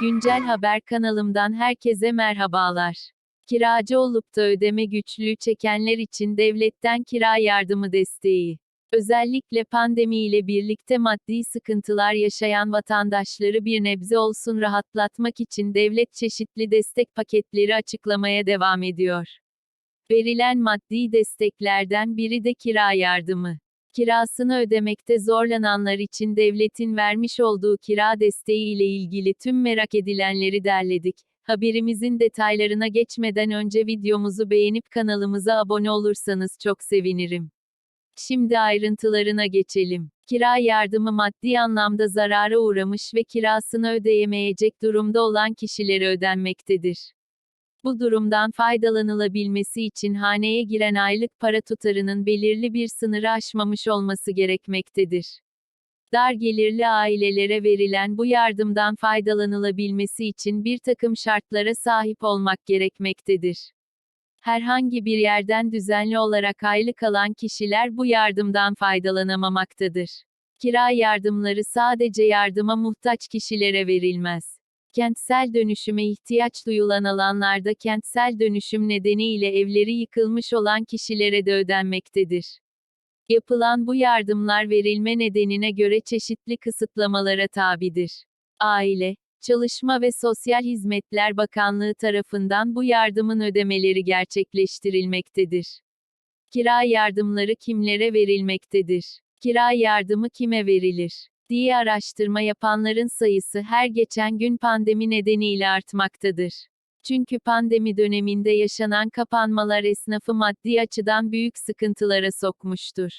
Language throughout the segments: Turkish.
Güncel Haber kanalımdan herkese merhabalar. Kiracı olup da ödeme güçlüğü çekenler için devletten kira yardımı desteği. Özellikle pandemiyle birlikte maddi sıkıntılar yaşayan vatandaşları bir nebze olsun rahatlatmak için devlet çeşitli destek paketleri açıklamaya devam ediyor. Verilen maddi desteklerden biri de kira yardımı. Kirasını ödemekte zorlananlar için devletin vermiş olduğu kira desteği ile ilgili tüm merak edilenleri derledik. Haberimizin detaylarına geçmeden önce videomuzu beğenip kanalımıza abone olursanız çok sevinirim. Şimdi ayrıntılarına geçelim. Kira yardımı maddi anlamda zarara uğramış ve kirasını ödeyemeyecek durumda olan kişilere ödenmektedir. Bu durumdan faydalanılabilmesi için haneye giren aylık para tutarının belirli bir sınırı aşmamış olması gerekmektedir. Dar gelirli ailelere verilen bu yardımdan faydalanılabilmesi için bir takım şartlara sahip olmak gerekmektedir. Herhangi bir yerden düzenli olarak aylık alan kişiler bu yardımdan faydalanamamaktadır. Kira yardımları sadece yardıma muhtaç kişilere verilmez. Kentsel dönüşüme ihtiyaç duyulan alanlarda kentsel dönüşüm nedeniyle evleri yıkılmış olan kişilere de ödenmektedir. Yapılan bu yardımlar verilme nedenine göre çeşitli kısıtlamalara tabidir. Aile, Çalışma ve Sosyal Hizmetler Bakanlığı tarafından bu yardımın ödemeleri gerçekleştirilmektedir. Kira yardımları kimlere verilmektedir? Kira yardımı kime verilir? Diye araştırma yapanların sayısı her geçen gün pandemi nedeniyle artmaktadır. Çünkü pandemi döneminde yaşanan kapanmalar esnafı maddi açıdan büyük sıkıntılara sokmuştur.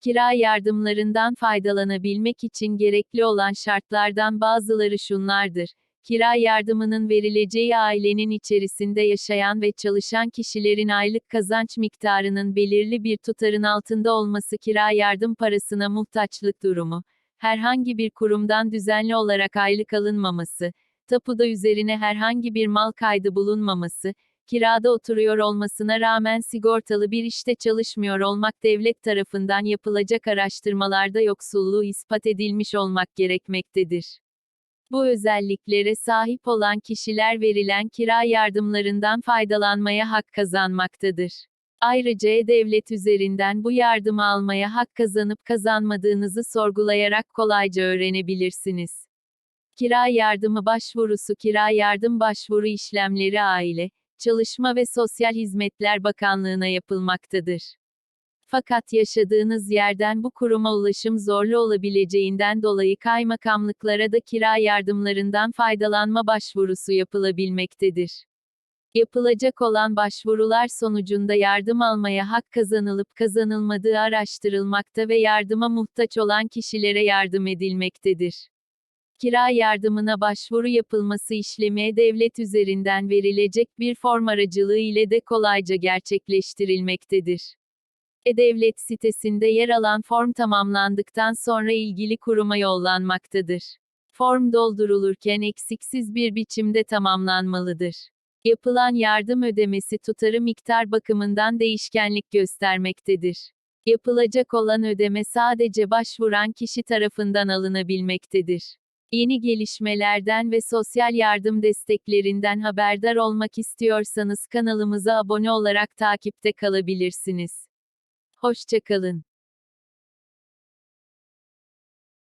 Kira yardımlarından faydalanabilmek için gerekli olan şartlardan bazıları şunlardır. Kira yardımının verileceği ailenin içerisinde yaşayan ve çalışan kişilerin aylık kazanç miktarının belirli bir tutarın altında olması kira yardım parasına muhtaçlık durumu, herhangi bir kurumdan düzenli olarak aylık alınmaması, tapuda üzerine herhangi bir mal kaydı bulunmaması, kirada oturuyor olmasına rağmen sigortalı bir işte çalışmıyor olmak devlet tarafından yapılacak araştırmalarda yoksulluğu ispat edilmiş olmak gerekmektedir. Bu özelliklere sahip olan kişiler verilen kira yardımlarından faydalanmaya hak kazanmaktadır. Ayrıca e-devlet üzerinden bu yardımı almaya hak kazanıp kazanmadığınızı sorgulayarak kolayca öğrenebilirsiniz. Kira yardımı başvurusu Kira yardım başvuru işlemleri Aile, Çalışma ve Sosyal Hizmetler Bakanlığı'na yapılmaktadır. Fakat yaşadığınız yerden bu kuruma ulaşım zorlu olabileceğinden dolayı kaymakamlıklara da kira yardımlarından faydalanma başvurusu yapılabilmektedir. Yapılacak olan başvurular sonucunda yardım almaya hak kazanılıp kazanılmadığı araştırılmakta ve yardıma muhtaç olan kişilere yardım edilmektedir. Kira yardımına başvuru yapılması işlemi devlet üzerinden verilecek bir form aracılığı ile de kolayca gerçekleştirilmektedir. E-Devlet sitesinde yer alan form tamamlandıktan sonra ilgili kuruma yollanmaktadır. Form doldurulurken eksiksiz bir biçimde tamamlanmalıdır. Yapılan yardım ödemesi tutarı miktar bakımından değişkenlik göstermektedir. Yapılacak olan ödeme sadece başvuran kişi tarafından alınabilmektedir. Yeni gelişmelerden ve sosyal yardım desteklerinden haberdar olmak istiyorsanız kanalımıza abone olarak takipte kalabilirsiniz. Hoşçakalın.